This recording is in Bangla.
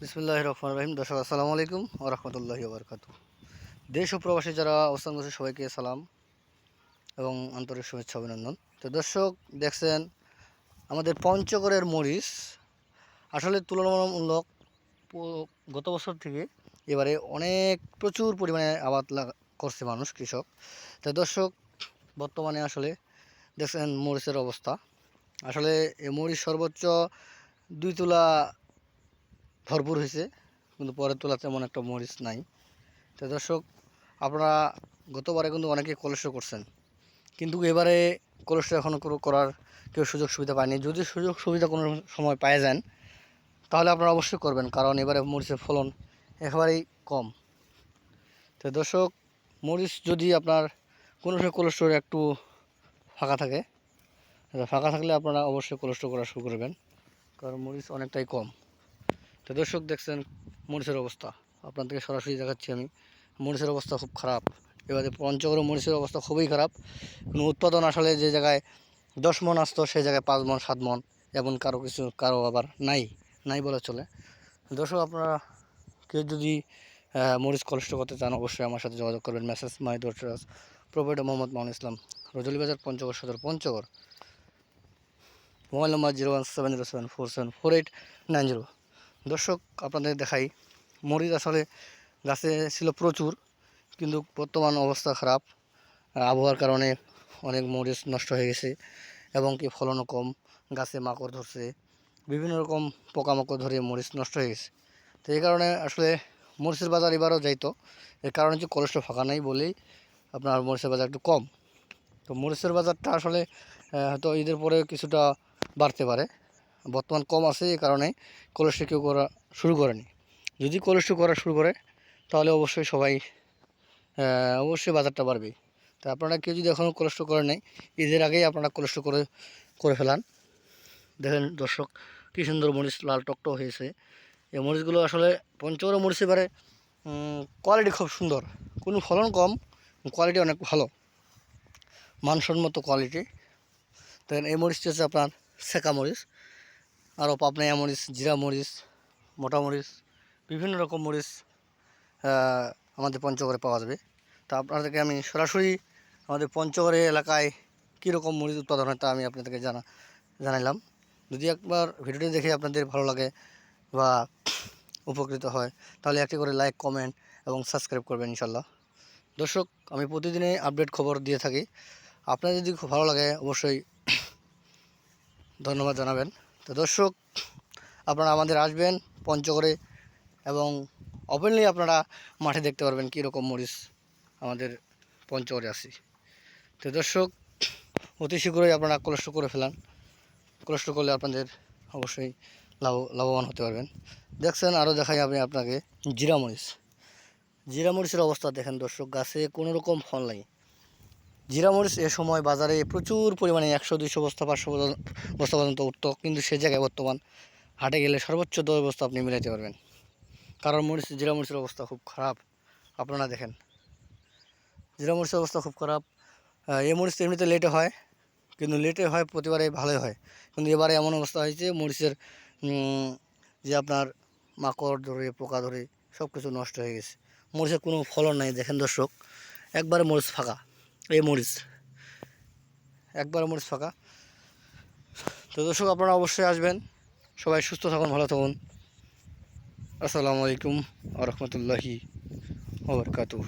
বিসমুল্লাহ রহমান রহিম। দর্শক, আসসালামু আলাইকুম ও রহমতুল্লাহি বরকাত দেশ ও প্রবাসী যারা অবস্থান করছে, সবাইকে সালাম এবং আন্তরিক শুভেচ্ছা অভিনন্দন। তো দর্শক, দেখছেন, আমাদের পঞ্চগড়ের মরিচ আসলে তুলনামূলক গত বছর থেকে এবারে অনেক প্রচুর পরিমাণে আবাদ করছে মানুষ, কৃষক। তো দর্শক, বর্তমানে আসলে দেখছেন মরিচের অবস্থা। আসলে এই মরিচ সর্বোচ্চ দুই তোলা ভরপুর হয়েছে, কিন্তু পরের তোলা তেমন একটা মরিচ নাই। তো দর্শক, আপনারা গতবারে কিন্তু অনেকে কলেস্ট্রল করছেন, কিন্তু এবারে কলেস্ট্রল এখনও করার কেউ সুযোগ সুবিধা পায়নি। যদি সুযোগ সুবিধা কোনো সময় পায় যান, তাহলে আপনারা অবশ্যই করবেন, কারণ এবারে মরিচের ফলন একেবারেই কম। তো দর্শক, মরিচ যদি আপনার কোনো সময় কোলেস্টোর একটু ফাঁকা থাকে, ফাঁকা থাকলে আপনারা অবশ্যই কোলেস্টোর করা শুরু করবেন, কারণ মরিচ অনেকটাই কম। তো দর্শক দেখছেন, মরিচের অবস্থা। আপনাদেরকে সরাসরি দেখাচ্ছি আমি। মরিচের অবস্থা খুব খারাপ। এবারে পঞ্চগড় মরিচের অবস্থা খুবই খারাপ। কোনো উৎপাদন আসলে যে জায়গায় দশ মন আসতো, সেই জায়গায় পাঁচ মন, সাত মন, এমন কারও কিছু, কারও আবার নাই নাই বলে চলে। দর্শক, আপনারা কেউ যদি মরিচ কষ্ট করতে চান, অবশ্যই আমার সাথে যোগাযোগ করবেন। Message my doctors provider Mohammad Maun Islam Rajli Bazar, Panchagarh Sadar, Panchagarh. Mobile number zero one seven zero seven four seven four eight nine zero. দর্শক, আপনাদের দেখাই, মরিচ আসলে গাছে ছিল প্রচুর, কিন্তু বর্তমান অবস্থা খারাপ। আবহাওয়ার কারণে অনেক মরিচ নষ্ট হয়ে গেছে এবং কি ফলনও কম, গাছে মাকড় ধরছে, বিভিন্ন রকম পোকামাকড় ধরে মরিচ নষ্ট হয়ে গেছে। তো এই কারণে আসলে মরিচের বাজার এবারও যাইতো, এর কারণ হচ্ছে কলেস্ট্রল ফাঁকা নাই বলেই আপনার মরিচের বাজার একটু কম। তো মরিচের বাজারটা আসলে হয়তো ঈদের পরে কিছুটা বাড়তে পারে। বর্তমান কম আছে এই কারণে কোলেস্ট্রল কেউ করা শুরু করেনি। যদি কোলেস্ট্রল করা শুরু করে, তাহলে অবশ্যই সবাই অবশ্যই বাজারটা বাড়বে। তা আপনারা কেউ যদি এখনও কোলেস্ট্রল করে নেই, ঈদের আগেই আপনারা কোলেস্ট্রল করে করে ফেলান। দেখেন দর্শক, কী সুন্দর মরিচ, লাল টকটক হয়েছে। এই মরিচগুলো আসলে পঞ্চগড় মরিচ এবারে কোয়ালিটি খুব সুন্দর। কোনো ফলন কম কোয়ালিটি অনেক ভালো। মানসম্মত কোয়ালিটি দেখেন এই মরিচটি হচ্ছে আপনার সেকা মরিচ। আরও পাবনাইয়া মরিচ, জিরা মরিচ, মোটা মরিচ, বিভিন্ন রকম মরিচ আমাদের পঞ্চগড়ে পাওয়া যাবে। তা আপনাদেরকে আমি সরাসরি আমাদের পঞ্চগড়ে এলাকায় কীরকম মরিচ উৎপাদন হয় তা আমি আপনাদেরকে জানা, জানাইলাম। যদি একবার ভিডিওটি দেখে আপনাদের ভালো লাগে বা উপকৃত হয়, তাহলে একটি করে লাইক, কমেন্ট এবং সাবস্ক্রাইব করবেন ইনশাল্লাহ। দর্শক, আমি প্রতিদিনই আপডেট খবর দিয়ে থাকি। আপনার যদি খুব ভালো লাগে, অবশ্যই ধন্যবাদ জানাবেন। তো দর্শক, আপনারা আমাদের আসবেন পঞ্চগড়ে এবং ওপেনলি আপনারা মাঠে দেখতে পারবেন কীরকম মরিচ আমাদের পঞ্চগড়ে আসি তো দর্শক, অতি শীঘ্রই আপনারা কলস্ট করে ফেলান। কলস্ট করলে আপনাদের অবশ্যই লাভ, লাভবান হতে পারবেন। দেখছেন, আরও দেখাই আমি আপনাকে জিরা মরিচ। জিরা মরিচের অবস্থা দেখেন দর্শক, গাছে কোনো রকম ফল নাই। জিরা মরিচ এ সময় বাজারে প্রচুর পরিমাণে একশো, দুইশো বস্তা, পাঁচশো বস্তা- পর্যন্ত উঠত। কিন্তু সে জায়গায় বর্তমান হাটে গেলে সর্বোচ্চ দশ বস্তা আপনি মিলাইতে পারবেন। কারণ মরিচ জিরা মরিচের অবস্থা খুব খারাপ। আপনারা দেখেন। জিরা মরিচের অবস্থা খুব খারাপ। এই মরিচ এমনিতে লেটে হয়, কিন্তু লেটে হয়, প্রতিবারে ভালোই হয়। কিন্তু এবারে এমন অবস্থা হয়েছে, মরিচের যে আপনার মাকড় ধরে, পোকা ধরে সব কিছু নষ্ট হয়ে গেছে। মরিচের কোনো ফলন নাই, দেখেন দর্শক। একবারে মরিচ ফাঁকা। এই মরিচ। একবার মরিচ ফাঁকা। তো দর্শক, আপনারা অবশ্যই আসবেন। সবাই সুস্থ থাকুন, ভালো থাকুন। আসসালামু আলাইকুম আ রহমতুল্লাহি ওবরকাতুহ